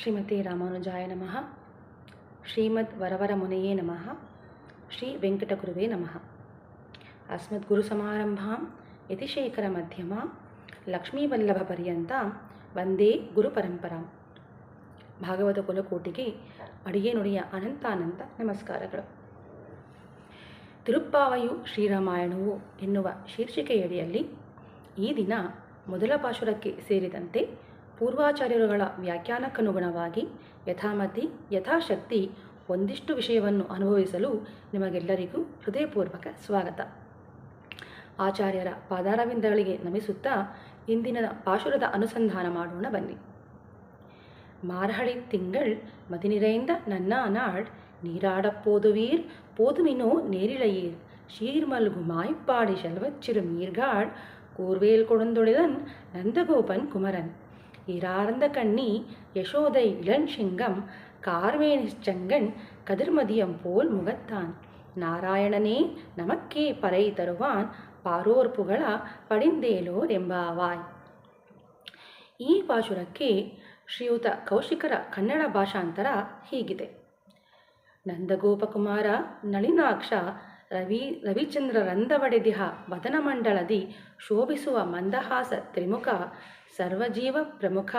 ಶ್ರೀಮತಿ ರಾಮಾನುಜಾಯ ನಮಃ. ಶ್ರೀಮದ್ ವರವರ ಮುನೆಯೇ ನಮಃ. ಶ್ರೀ ವೆಂಕಟಗುರುವೇ ನಮಃ. ಅಸ್ಮದ್ ಗುರುಸಮಾರಂಭಾಂ ಯತಿಶೇಖರ ಮಧ್ಯಮ ಲಕ್ಷ್ಮೀವಲ್ಲಭ ಪರ್ಯಂತ ವಂದೇ ಗುರುಪರಂಪರಾಂ ಭಾಗವತ ಕುಲಕೋಟಿಗೆ ಅಡಿಗೆ ನುಡಿಯ ಅನಂತಾನಂತ ನಮಸ್ಕಾರಗಳು. ತಿರುಪ್ಪಾವಯು ಶ್ರೀರಾಮಾಯಣವು ಎನ್ನುವ ಶೀರ್ಷಿಕೆಯಡಿಯಲ್ಲಿ ಈ ದಿನ ಮೊದಲ ಪಾಶುರಕ್ಕೆ ಸೇರಿದಂತೆ ಪೂರ್ವಾಚಾರ್ಯರುಗಳ ವ್ಯಾಖ್ಯಾನಕ್ಕನುಗುಣವಾಗಿ ಯಥಾಮತಿ, ಯಥಾಶಕ್ತಿ ಒಂದಿಷ್ಟು ವಿಷಯವನ್ನು ಅನುಭವಿಸಲು ನಿಮಗೆಲ್ಲರಿಗೂ ಹೃದಯಪೂರ್ವಕ ಸ್ವಾಗತ. ಆಚಾರ್ಯರ ಪಾದಾರವಿಂದಗಳಿಗೆ ನಮಿಸುತ್ತಾ ಇಂದಿನ ಪಾಶುರದ ಅನುಸಂಧಾನ ಮಾಡೋಣ ಬನ್ನಿ. ಮಾರಹಳಿ ತಿಂಗಳ್ ಮದಿನಿರೆಯಿಂದ ನನ್ನ ನಾಡ್ ನೀರಾಡಪ್ಪೋದುವೀರ್ ಪೋದುವೀರ್ ಪೋದುಮಿನೋ ನೇರಿಳೆಯೀರ್. ಶೀರ್ಮಲ್ಗು ಮಾಯಿಪ್ಪಾಡಿ ಶಲ್ವಚ್ಚಿರು ಮೀರ್ಗಾಡ್ ಕೂರ್ವೇಲ್ ಕೊಡಂದೊಳಿದನ್ ನಂದಗೋಪನ್ ಕುಮರನ್. இரார்ந்த கண்ணி யசோதை இளஞ்சிங்கம் கார்வேணிச்சங்கன் கதிர்மதியம் போல் முகத்தான் நாராயணனே நமக்கே பறை தருவான் ಪಾರೋರ್ ಪುಗಳ ಪಡಿಂದೇಲೋರ್ ಎಂಬಾವಾಯ್ ಈ ಪಾಶುರಕ್ಕೆ ಶ್ರೀಯುತ ಕೌಶಿಕರ ಕನ್ನಡ ಭಾಷಾಂತರ ಹೀಗಿದೆ ನಂದಗೋಪಕುಮಾರ ನಳಿನಾಕ್ಷ ರವಿ ರವಿಚಂದ್ರ ರಂಧವಡೆದಿಹ ವದನಮಂಡಲದಿ ಶೋಭಿಸುವ ಮಂದಹಾಸ ತ್ರಿಮುಖ ಸರ್ವಜೀವ ಪ್ರಮುಖ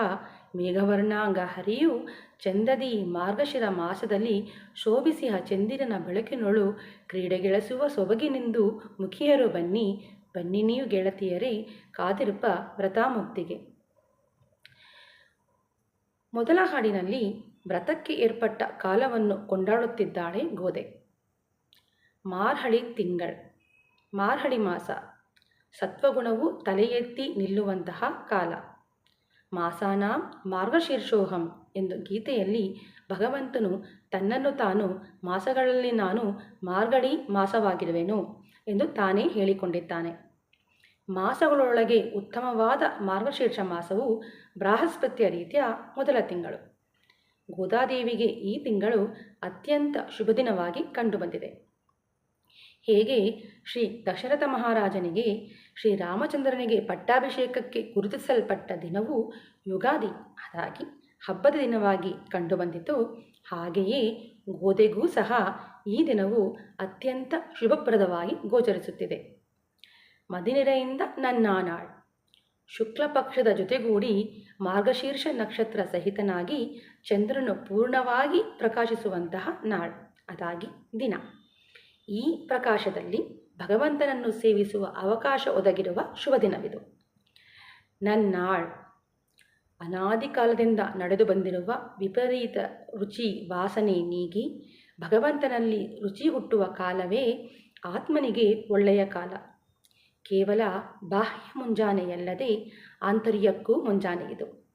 ಮೇಘವರ್ಣಾಂಗ ಹರಿಯು ಚಂದದಿ ಮಾರ್ಗಶಿರ ಮಾಸದಲ್ಲಿ ಶೋಭಿಸಿಹ ಚಂದಿರನ ಬೆಳಕಿನೊಳು ಕ್ರೀಡೆಗೆಳಸುವ ಸೊಬಗಿನಿಂದು ಮುಖಿಯರು ಬನ್ನಿ, ಬನ್ನಿನಿಯು ಗೆಳತಿಯರಿ, ಕಾದಿರುಪ ವ್ರತಾಮುಕ್ತಿಗೆ ಮೊದಲ ಹಾಡಿನಲ್ಲಿ ವ್ರತಕ್ಕೆ ಏರ್ಪಟ್ಟ ಕಾಲವನ್ನು ಕೊಂಡಾಡುತ್ತಿದ್ದಾಳೆ ಗೋದೆ. ಮಾರ್ಹಳಿ ತಿಂಗಳ, ಮಾರ್ಹಳಿ ಮಾಸ, ಸತ್ವಗುಣವು ತಲೆಯೆತ್ತಿ ನಿಲ್ಲುವಂತಹ ಕಾಲ. ಮಾಸಾನ ಮಾರ್ಗಶೀರ್ಷೋಹಂ ಎಂದು ಗೀತೆಯಲ್ಲಿ ಭಗವಂತನು ತನ್ನನ್ನು ತಾನು ಮಾಸಗಳಲ್ಲಿ ನಾನು ಮಾರ್ಗಡಿ ಮಾಸವಾಗಿರುವೆನು ಎಂದು ತಾನೇ ಹೇಳಿಕೊಂಡಿದ್ದಾನೆ. ಮಾಸಗಳೊಳಗೆ ಉತ್ತಮವಾದ ಮಾರ್ಗಶೀರ್ಷ ಮಾಸವು ಬೃಹಸ್ಪತಿಯ ರೀತಿಯ ಮೊದಲ ತಿಂಗಳು. ಗೋದಾದೇವಿಗೆ ಈ ತಿಂಗಳು ಅತ್ಯಂತ ಶುಭ ದಿನವಾಗಿ ಕಂಡುಬಂದಿದೆ. ಹೇಗೆ ಶ್ರೀ ದಶರಥ ಮಹಾರಾಜನಿಗೆ ಶ್ರೀರಾಮಚಂದ್ರನಿಗೆ ಪಟ್ಟಾಭಿಷೇಕಕ್ಕೆ ಗುರುತಿಸಲ್ಪಟ್ಟ ದಿನವು ಯುಗಾದಿ. ಅದಾಗಿ ಹಬ್ಬದ ದಿನವಾಗಿ ಕಂಡುಬಂದಿತು. ಹಾಗೆಯೇ ಗೋದೆಗೂ ಸಹ ಈ ದಿನವು ಅತ್ಯಂತ ಶುಭಪ್ರದವಾಗಿ ಗೋಚರಿಸುತ್ತಿದೆ. ಮದಿನೆರೆಯಿಂದ ನನ್ನಾನಾಳ್. ಶುಕ್ಲ ಪಕ್ಷದ ಜೊತೆಗೂಡಿ ಮಾರ್ಗಶೀರ್ಷ ನಕ್ಷತ್ರ ಸಹಿತನಾಗಿ ಚಂದ್ರನು ಪೂರ್ಣವಾಗಿ ಪ್ರಕಾಶಿಸುವಂತಹ ನಾಳ್. ಅದಾಗಿ ದಿನ. ಈ ಪ್ರಕಾಶದಲ್ಲಿ ಭಗವಂತನನ್ನು ಸೇವಿಸುವ ಅವಕಾಶ ಒದಗಿರುವ ಶುಭ ದಿನವಿದು. ನನ್ನಾಳ್ ಅನಾದಿ ಕಾಲದಿಂದ ನಡೆದು ಬಂದಿರುವ ವಿಪರೀತ ರುಚಿ ವಾಸನೆ ನೀಗಿ ಭಗವಂತನಲ್ಲಿ ರುಚಿ ಹುಟ್ಟುವ ಕಾಲವೇ ಆತ್ಮನಿಗೆ ಒಳ್ಳೆಯ ಕಾಲ. ಕೇವಲ ಬಾಹ್ಯ ಮುಂಜಾನೆಯಲ್ಲದೆ ಆಂತರ್ಯಕ್ಕೂ ಮುಂಜಾನೆ ಇದು.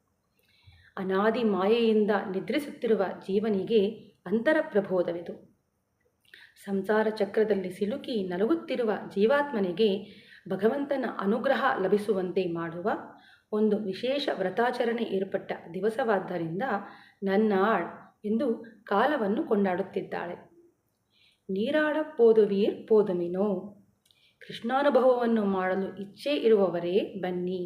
ಅನಾದಿ ಮಾಯೆಯಿಂದ ನಿದ್ರಿಸುತ್ತಿರುವ ಜೀವನಿಗೆ ಅಂತರ ಪ್ರಬೋಧವಿದು ಸಂಸಾರ ಚಕ್ರದಲ್ಲಿ ಸಿಲುಕಿ ನಲಗುತ್ತಿರುವ ಜೀವಾತ್ಮನಿಗೆ ಭಗವಂತನ ಅನುಗ್ರಹ ಲಭಿಸುವಂತೆ ಮಾಡುವ ಒಂದು ವಿಶೇಷ ವ್ರತಾಚರಣೆ ಏರ್ಪಟ್ಟ ದಿವಸವಾದ್ದರಿಂದ ನನ್ನಾಳ್ ಎಂದು ಕಾಲವನ್ನು ಕೊಂಡಾಡುತ್ತಿದ್ದಾಳೆ. ನೀರಾಡ ಪೋದುವೀರ್ ಪೋದಮಿನೋ ಕೃಷ್ಣಾನುಭವವನ್ನು ಮಾಡಲು ಇಚ್ಛೆ ಇರುವವರೇ ಬನ್ನಿ.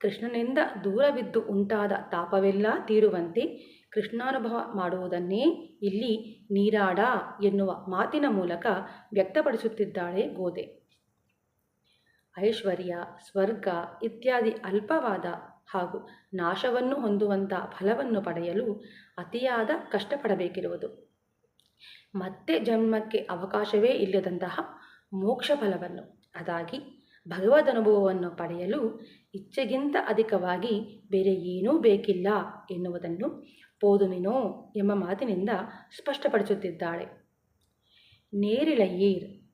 ಕೃಷ್ಣನಿಂದ ದೂರವಿದ್ದು ಉಂಟಾದ ತಾಪವೆಲ್ಲ ತೀರುವಂತೆ ಕೃಷ್ಣಾನುಭವ ಮಾಡುವುದನ್ನೇ ಇಲ್ಲಿ ನೀರಾಡ ಎನ್ನುವ ಮಾತಿನ ಮೂಲಕ ವ್ಯಕ್ತಪಡಿಸುತ್ತಿದ್ದಾಳೆ ಗೋದೆ. ಐಶ್ವರ್ಯ, ಸ್ವರ್ಗ ಇತ್ಯಾದಿ ಅಲ್ಪವಾದ ಹಾಗೂ ನಾಶವನ್ನು ಹೊಂದುವಂಥ ಫಲವನ್ನು ಪಡೆಯಲು ಅತಿಯಾದ ಕಷ್ಟಪಡಬೇಕಿರುವುದು. ಮತ್ತೆ ಜನ್ಮಕ್ಕೆ ಅವಕಾಶವೇ ಇಲ್ಲದಂತಹ ಮೋಕ್ಷ ಫಲವನ್ನು, ಅದಾಗಿ ಭಗವದ್ ಅನುಭವವನ್ನು ಪಡೆಯಲು ಇಚ್ಛೆಗಿಂತ ಅಧಿಕವಾಗಿ ಬೇರೆ ಏನೂ ಬೇಕಿಲ್ಲ ಎನ್ನುವುದನ್ನು ಪೋದುಮಿನೋ ಎಂಬ ಮಾತಿನಿಂದ ಸ್ಪಷ್ಟಪಡಿಸುತ್ತಿದ್ದಾಳೆ. ನೇರಿಳೆಯೀರ್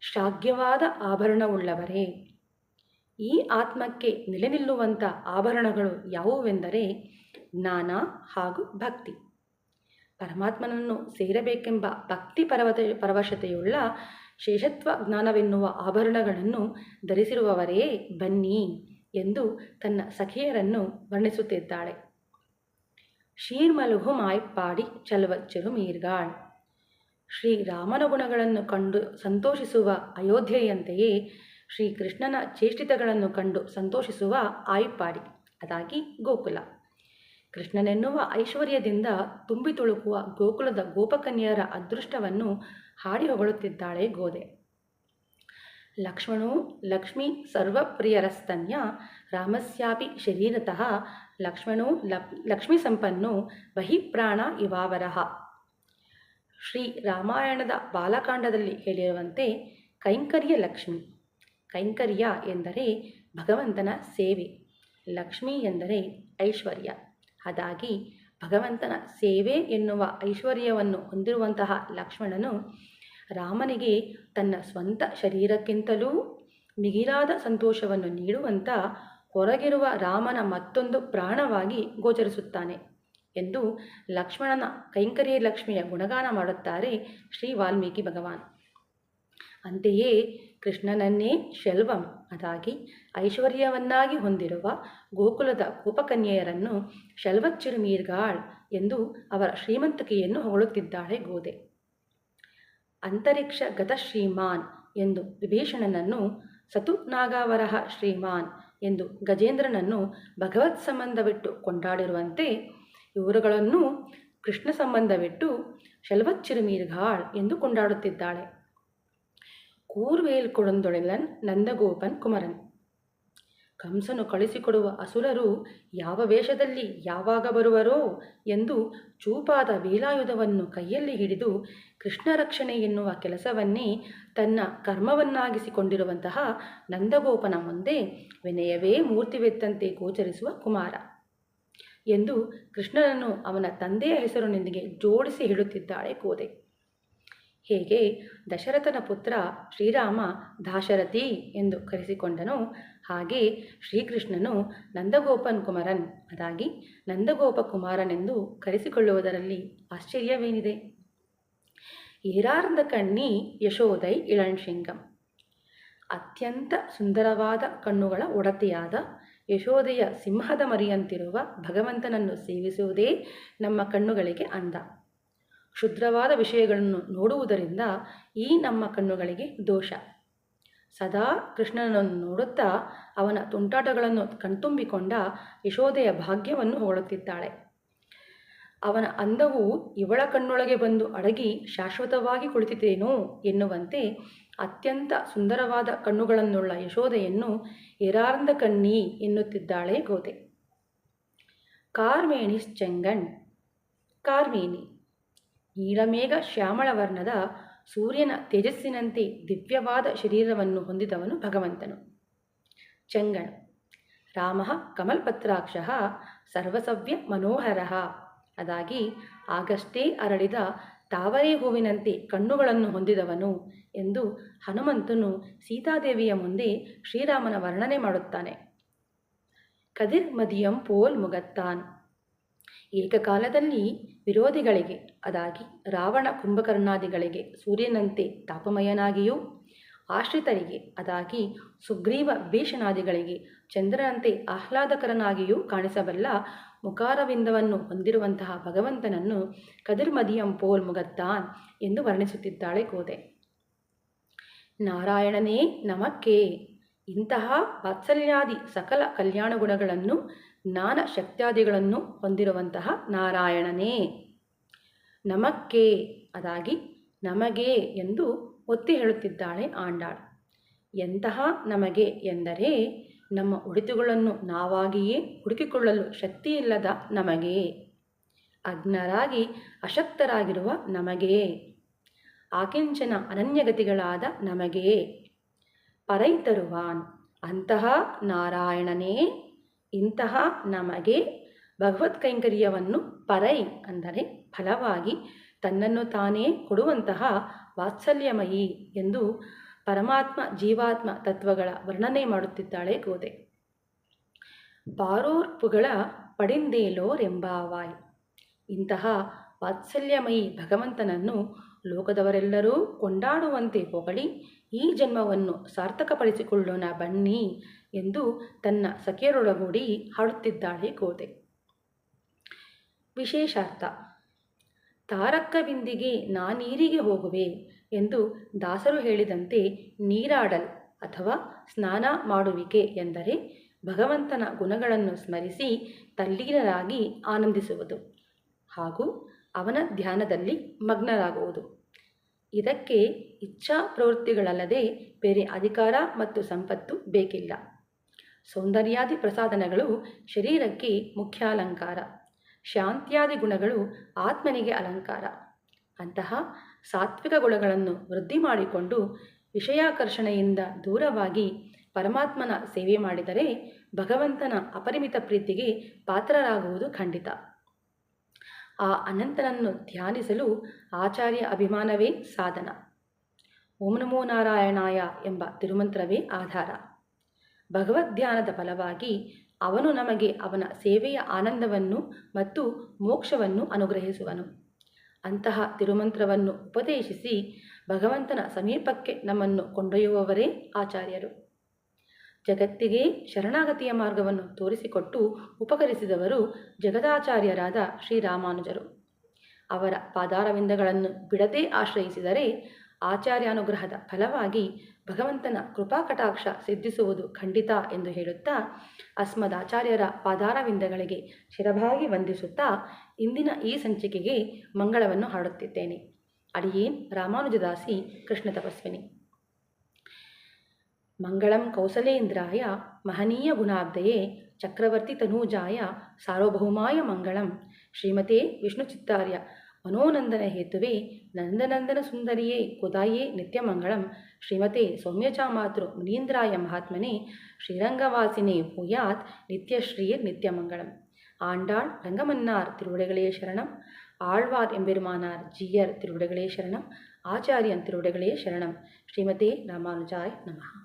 ಶಾಗ್ಯವಾದ ಆಭರಣವುಳ್ಳವರೇ, ಈ ಆತ್ಮಕ್ಕೆ ನೆಲೆ ನಿಲ್ಲುವಂಥ ಆಭರಣಗಳು ಯಾವುವೆಂದರೆ ಜ್ಞಾನ ಹಾಗೂ ಭಕ್ತಿ. ಪರಮಾತ್ಮನನ್ನು ಸೇರಬೇಕೆಂಬ ಭಕ್ತಿ ಪರವತ, ಪರವಶತೆಯುಳ್ಳ ಶೇಷತ್ವ ಜ್ಞಾನವೆನ್ನುವ ಆಭರಣಗಳನ್ನು ಧರಿಸಿರುವವರೇ ಬನ್ನಿ ಎಂದು ತನ್ನ ಸಖಿಯರನ್ನು ವರ್ಣಿಸುತ್ತಿದ್ದಾಳೆ. ಶೀರ್ಮಲುಹು ಮಾಯ್ಪಾಡಿ ಚಲವಚ್ಚರು ಮೀರ್ಗಾಳ್ ಶ್ರೀರಾಮನ ಗುಣಗಳನ್ನು ಕಂಡು ಸಂತೋಷಿಸುವ ಅಯೋಧ್ಯೆಯಂತೆಯೇ ಶ್ರೀಕೃಷ್ಣನ ಚೇಷ್ಟಿತಗಳನ್ನು ಕಂಡು ಸಂತೋಷಿಸುವ ಆಯ್ಪಾಡಿ, ಅದಾಗಿ ಗೋಕುಲ. ಕೃಷ್ಣನೆನ್ನುವ ಐಶ್ವರ್ಯದಿಂದ ತುಂಬಿ ತುಳುಕುವ ಗೋಕುಲದ ಗೋಪಕನ್ಯರ ಅದೃಷ್ಟವನ್ನು ಹಾಡಿ ಹೊಗಳುತ್ತಿದ್ದಾಳೆ ಗೋದೆ. ಲಕ್ಷ್ಮಣು ಲಕ್ಷ್ಮೀ ಸರ್ವಪ್ರಿಯರಸ್ತನ್ಯ ರಾಮಸ್ಯಾಪಿ ಶರೀರತಃ ಲಕ್ಷ್ಮಣೋ ಲಕ್ಷ್ಮಿ ಲಕ್ಷ್ಮೀ ಸಂಪನ್ನೋ ಬಹಿಪ್ರಾಣ ಇವಾವರಹ. ಶ್ರೀ ರಾಮಾಯಣದ ಬಾಲಕಾಂಡದಲ್ಲಿ ಹೇಳಿರುವಂತೆ ಕೈಂಕರ್ಯ ಲಕ್ಷ್ಮಿ. ಕೈಂಕರ್ಯ ಎಂದರೆ ಭಗವಂತನ ಸೇವೆ. ಲಕ್ಷ್ಮಿ ಎಂದರೆ ಐಶ್ವರ್ಯ. ಅದಾಗಿ ಭಗವಂತನ ಸೇವೆ ಎನ್ನುವ ಐಶ್ವರ್ಯವನ್ನು ಹೊಂದಿರುವಂತಹ ಲಕ್ಷ್ಮಣನು ರಾಮನಿಗೆ ತನ್ನ ಸ್ವಂತ ಶರೀರಕ್ಕಿಂತಲೂ ಮಿಗಿಲಾದ ಸಂತೋಷವನ್ನು ನೀಡುವಂಥ ಹೊರಗಿರುವ ರಾಮನ ಮತ್ತೊಂದು ಪ್ರಾಣವಾಗಿ ಗೋಚರಿಸುತ್ತಾನೆ ಎಂದು ಲಕ್ಷ್ಮಣನ ಕೈಂಕರ್ಯ ಲಕ್ಷ್ಮಿಯ ಗುಣಗಾನ ಮಾಡುತ್ತಾರೆ ಶ್ರೀ ವಾಲ್ಮೀಕಿ ಭಗವಾನ್. ಅಂತೆಯೇ ಕೃಷ್ಣನನ್ನೇ ಶೆಲ್ವಂ, ಅದಾಗಿ ಐಶ್ವರ್ಯವನ್ನಾಗಿ ಹೊಂದಿರುವ ಗೋಕುಲದ ಗೋಪಕನ್ಯೆಯರನ್ನು ಶೆಲ್ವಚ್ಚಿರುಮೀರ್ಗಾಳ್ ಎಂದು ಅವರ ಶ್ರೀಮಂತಿಕೆಯನ್ನು ಹೊಗಳುತ್ತಿದ್ದಾಳೆ ಗೋದೆ. ಅಂತರಿಕ್ಷ ಗತ ಶ್ರೀಮಾನ್ ಎಂದು ವಿಭೀಷಣನನ್ನು ಸತು ನಾಗಾವರಹ ಶ್ರೀಮಾನ್ ಎಂದು ಗಜೇಂದ್ರನನ್ನು ಭಗವತ್ ಸಂಬಂಧವಿಟ್ಟು ಕೊಂಡಾಡಿರುವಂತೆ ಇವರುಗಳನ್ನು ಕೃಷ್ಣ ಸಂಬಂಧವಿಟ್ಟು ಶಲ್ವಚ್ಚಿರುಮೀರ್ಘಾಳ್ ಎಂದು ಕೊಂಡಾಡುತ್ತಿದ್ದಾಳೆ. ಕೂರ್ವೇಲ್ ಕೊಡೊಂದೊಳೆಲನ್ ನಂದಗೋಪನ್ ಕುಮರನ್. ಕಂಸನು ಕಳಿಸಿಕೊಡುವ ಅಸುರರು ಯಾವ ವೇಷದಲ್ಲಿ ಯಾವಾಗ ಬರುವರೋ ಎಂದು ಚೂಪಾದ ವೀಲಾಯುಧವನ್ನು ಕೈಯಲ್ಲಿ ಹಿಡಿದು ಕೃಷ್ಣ ರಕ್ಷಣೆ ಎನ್ನುವ ಕೆಲಸವನ್ನೇ ತನ್ನ ಕರ್ಮವನ್ನಾಗಿಸಿಕೊಂಡಿರುವಂತಹ ನಂದಗೋಪನ ಮುಂದೆ ವಿನಯವೇ ಮೂರ್ತಿವೆತ್ತಂತೆ ಗೋಚರಿಸುವ ಕುಮಾರ ಎಂದು ಕೃಷ್ಣನನ್ನು ಅವನ ತಂದೆಯ ಹೆಸರಿನೊಂದಿಗೆ ಜೋಡಿಸಿ ಹೇಳುತ್ತಿದ್ದಾಳೆ ಕೋದೆ ಹೇಗೆ ದಶರಥನ ಪುತ್ರ ಶ್ರೀರಾಮ ದಾಶರಥಿ ಎಂದು ಕರೆಸಿಕೊಂಡನು ಹಾಗೆ ಶ್ರೀಕೃಷ್ಣನು ನಂದಗೋಪನ್ ಕುಮಾರನ್ ಅದಾಗಿ ನಂದಗೋಪ ಕುಮಾರನೆಂದು ಕರೆಸಿಕೊಳ್ಳುವುದರಲ್ಲಿ ಆಶ್ಚರ್ಯವೇನಿದೆ? ಏರಾರ್ಧ ಕಣ್ಣಿ ಯಶೋದೈ ಇಳಣ್ಶಿಂಗಂ. ಅತ್ಯಂತ ಸುಂದರವಾದ ಕಣ್ಣುಗಳ ಒಡತಿಯಾದ ಯಶೋದೆಯ ಸಿಂಹದ ಮರಿಯಂತಿರುವ ಭಗವಂತನನ್ನು ಸೇವಿಸುವುದೇ ನಮ್ಮ ಕಣ್ಣುಗಳಿಗೆ ಅಂದ. ಕ್ಷುದ್ರವಾದ ವಿಷಯಗಳನ್ನು ನೋಡುವುದರಿಂದ ಈ ನಮ್ಮ ಕಣ್ಣುಗಳಿಗೆ ದೋಷ. ಸದಾ ಕೃಷ್ಣನನ್ನು ನೋಡುತ್ತಾ ಅವನ ತುಂಟಾಟಗಳನ್ನು ಕಣ್ತುಂಬಿಕೊಂಡ ಯಶೋದೆಯ ಭಾಗ್ಯವನ್ನು ಹೊಗಳುತ್ತಿದ್ದಾಳೆ. ಅವನ ಅಂದವು ಇವಳ ಕಣ್ಣೊಳಗೆ ಬಂದು ಅಡಗಿ ಶಾಶ್ವತವಾಗಿ ಕುಳಿತಿದ್ದೇನೋ ಎನ್ನುವಂತೆ ಅತ್ಯಂತ ಸುಂದರವಾದ ಕಣ್ಣುಗಳನ್ನುಳ್ಳ ಯಶೋದೆಯನ್ನು ಎರಾರ್ಧ ಕಣ್ಣಿ ಎನ್ನುತ್ತಿದ್ದಾಳೆ ಗೋದೆ ಕಾರ್ಮೇಣಿಸ್ ಚೆಂಗಣ್. ಕಾರ್ಮೇನಿ ನೀಲಮೇಘ ಶ್ಯಾಮಳವರ್ಣದ ಸೂರ್ಯನ ತೇಜಸ್ಸಿನಂತೆ ದಿವ್ಯವಾದ ಶರೀರವನ್ನು ಹೊಂದಿದವನು ಭಗವಂತನು. ಚಂಗಣ. ರಾಮ ಕಮಲ್ಪತ್ರಾಕ್ಷ ಸರ್ವಸವ್ಯ ಮನೋಹರ. ಅದಾಗಿ, ಆಗಷ್ಟೇ ಅರಳಿದ ತಾವರೆ ಹೂವಿನಂತೆ ಕಣ್ಣುಗಳನ್ನು ಹೊಂದಿದವನು ಎಂದು ಹನುಮಂತನು ಸೀತಾದೇವಿಯ ಮುಂದೆ ಶ್ರೀರಾಮನ ವರ್ಣನೆ ಮಾಡುತ್ತಾನೆ. ಕದಿರ್ ಮದಿಯಂ ಪೋಲ್ ಮುಗತ್ತಾನ್. ಏಕಕಾಲದಲ್ಲಿ ವಿರೋಧಿಗಳಿಗೆ, ಅದಾಗಿ ರಾವಣ ಕುಂಭಕರ್ಣಾದಿಗಳಿಗೆ ಸೂರ್ಯನಂತೆ ತಾಪಮಯನಾಗಿಯೂ, ಆಶ್ರಿತರಿಗೆ, ಅದಾಗಿ ಸುಗ್ರೀವ ಭೀಷಣಾದಿಗಳಿಗೆ ಚಂದ್ರನಂತೆ ಆಹ್ಲಾದಕರನಾಗಿಯೂ ಕಾಣಿಸಬಲ್ಲ ಮುಖಾರವಿಂದವನ್ನು ಹೊಂದಿರುವಂತಹ ಭಗವಂತನನ್ನು ಕದಿರ್ಮದಿಯಂ ಪೋಲ್ ಮುಗತ್ತಾನ್ ಎಂದು ವರ್ಣಿಸುತ್ತಿದ್ದಾಳೆ ಕೋದೆ ನಾರಾಯಣನೇ ನಮಕ್ಕೆ. ಇಂತಹ ವಾತ್ಸಲ್ಯಾದಿ ಸಕಲ ಕಲ್ಯಾಣ ಗುಣಗಳನ್ನು ಜ್ಞಾನ ಶಕ್ತ್ಯಾದಿಗಳನ್ನು ಹೊಂದಿರುವಂತಹ ನಾರಾಯಣನೇ. ನಮಕ್ಕೆ, ಅದಾಗಿ ನಮಗೆ ಎಂದು ಒತ್ತಿ ಹೇಳುತ್ತಿದ್ದಾಳೆ ಆಂಡಾಳ್. ಎಂತಹ ನಮಗೆ ಎಂದರೆ, ನಮ್ಮ ಉಡಿತುಗಳನ್ನು ನಾವಾಗಿಯೇ ಹುಡುಕಿಕೊಳ್ಳಲು ಶಕ್ತಿಯಿಲ್ಲದ ನಮಗೆ. ಅಜ್ಞರಾಗಿ ಅಶಕ್ತರಾಗಿರುವ ನಮಗೆ. ಆಕಿಂಚನ ಅನನ್ಯಗತಿಗಳಾದ ನಮಗೆ. ಪರೈತರುವಾನ್, ಅಂತಹ ನಾರಾಯಣನೇ. ಇಂತಹ ನಮಗೆ ಭಗವತ್ ಕೈಂಕರ್ಯವನ್ನು ಪರೈ ಅಂದರೆ ಫಲವಾಗಿ ತನ್ನನ್ನು ತಾನೇ ಕೊಡುವಂತಹ ವಾತ್ಸಲ್ಯಮಯಿ ಎಂದು ಪರಮಾತ್ಮ ಜೀವಾತ್ಮ ತತ್ವಗಳ ವರ್ಣನೆ ಮಾಡುತ್ತಿದ್ದಾಳೆ ಗೋದೆ. ಪಾರೋರ್ಪುಗಳ ಪಡಿಂದೇಲೋರೆಂಬಾವಾಯ್. ಇಂತಹ ವಾತ್ಸಲ್ಯಮಯಿ ಭಗವಂತನನ್ನು ಲೋಕದವರೆಲ್ಲರೂ ಕೊಂಡಾಡುವಂತೆ ಹೊಗಳಿ ಈ ಜನ್ಮವನ್ನು ಸಾರ್ಥಕಪಡಿಸಿಕೊಳ್ಳೋಣ ಬನ್ನಿ ಎಂದು ತನ್ನ ಸಖಿಯರೊಳಗೂಡಿ ಹಾಡುತ್ತಿದ್ದಾಳೆ ಗೋದೆ. ವಿಶೇಷಾರ್ಥ ತಾರಕ್ಕವಿಂದಿಗೆ ನಾನೀರಿಗೆ ಹೋಗುವೆ ಎಂದು ದಾಸರು ಹೇಳಿದಂತೆ ನೀರಾಡಲ್ ಅಥವಾ ಸ್ನಾನ ಮಾಡುವಿಕೆ ಎಂದರೆ ಭಗವಂತನ ಗುಣಗಳನ್ನು ಸ್ಮರಿಸಿ ತಲ್ಲೀನರಾಗಿ ಆನಂದಿಸುವುದು ಹಾಗೂ ಅವನ ಧ್ಯಾನದಲ್ಲಿ ಮಗ್ನರಾಗುವುದು. ಇದಕ್ಕೆ ಇಚ್ಛಾ ಪ್ರವೃತ್ತಿಗಳಲ್ಲದೆ ಬೇರೆ ಅಧಿಕಾರ ಮತ್ತು ಸಂಪತ್ತು ಬೇಕಿಲ್ಲ. ಸೌಂದರ್ಯಾದಿ ಪ್ರಸಾದನಗಳು ಶರೀರಕ್ಕೆ ಮುಖ್ಯಾಲಂಕಾರ. ಶಾಂತ್ಯಾದಿ ಗುಣಗಳು ಆತ್ಮನಿಗೆ ಅಲಂಕಾರ. ಅಂತಹ ಸಾತ್ವಿಕ ಗುಣಗಳನ್ನು ವೃದ್ಧಿ ಮಾಡಿಕೊಂಡು ವಿಷಯಾಕರ್ಷಣೆಯಿಂದ ದೂರವಾಗಿ ಪರಮಾತ್ಮನ ಸೇವೆ ಮಾಡಿದರೆ ಭಗವಂತನ ಅಪರಿಮಿತ ಪ್ರೀತಿಗೆ ಪಾತ್ರರಾಗುವುದು ಖಂಡಿತ. ಆ ಅನಂತನನ್ನು ಧ್ಯಾನಿಸಲು ಆಚಾರ್ಯ ಅಭಿಮಾನವೇ ಸಾಧನ. ಓಂ ನಮೋ ನಾರಾಯಣಾಯ ಎಂಬ ತಿರುಮಂತ್ರವೇ ಆಧಾರ. ಭಗವದ್ಧ್ಯಾನದ ಫಲವಾಗಿ ಅವನು ನಮಗೆ ಅವನ ಸೇವೆಯ ಆನಂದವನ್ನು ಮತ್ತು ಮೋಕ್ಷವನ್ನು ಅನುಗ್ರಹಿಸುವನು. ಅಂತಹ ತಿರುಮಂತ್ರವನ್ನು ಉಪದೇಶಿಸಿ ಭಗವಂತನ ಸಮೀಪಕ್ಕೆ ನಮ್ಮನ್ನು ಕೊಂಡೊಯ್ಯುವವರೇ ಆಚಾರ್ಯರು. ಜಗತ್ತಿಗೆ ಶರಣಾಗತಿಯ ಮಾರ್ಗವನ್ನು ತೋರಿಸಿಕೊಟ್ಟು ಉಪಕರಿಸಿದವರು ಜಗದಾಚಾರ್ಯರಾದ ಶ್ರೀರಾಮಾನುಜರು. ಅವರ ಪಾದಾರವಿಂದಗಳನ್ನು ಬಿಡದೆ ಆಶ್ರಯಿಸಿದರೆ ಆಚಾರ್ಯಾನುಗ್ರಹದ ಫಲವಾಗಿ ಭಗವಂತನ ಕೃಪಾಕಟಾಕ್ಷ ಸಿದ್ಧಿಸುವುದು ಖಂಡಿತ ಎಂದು ಹೇಳುತ್ತಾ ಅಸ್ಮದಾಚಾರ್ಯರ ಪಾದಾರವಿಂದಗಳಿಗೆ ಶಿರಭಾಗಿ ವಂದಿಸುತ್ತಾ ಇಂದಿನ ಈ ಸಂಚಿಕೆಗೆ ಮಂಗಳವನ್ನು ಹಾಡುತ್ತಿದ್ದೇನೆ. ಅಡಿಯೇನ್ ರಾಮಾನುಜದಾಸಿ ಕೃಷ್ಣ ತಪಸ್ವಿನಿ. ಮಂಗಳಂ ಕೌಸಲೇಂದ್ರಾಯ ಮಹನೀಯ ಗುಣಾಬ್ಧಯೇ ಚಕ್ರವರ್ತಿ ತನೂಜಾಯ ಸಾರ್ವಭೌಮಾಯ ಮಂಗಳಂ. ಶ್ರೀಮತೆ ವಿಷ್ಣುಚಿತ್ತಾರ್ಯ மனோநந்தன ஹேத்துவே நந்தநந்தன சுந்தரியே குதாயே நித்தியமங்கலம் ஸ்ரீமதே சௌமியசாமாத்ரு முனீந்திராய மகாத்மனே ஸ்ரீரங்கவாசினே பூயாத் நித்யஸ்ரீயே நித்தியமங்கலம் ஆண்டாள் ரங்கமன்னார் திருவிடைகளே சரணம். ஆழ்வார் எம்பெருமானார் ஜீயர் திருவிடைகளே சரணம். ஆச்சாரியன் திருவிடைகளே சரணம். ஸ்ரீமதே ராமானுஜாய் நமகா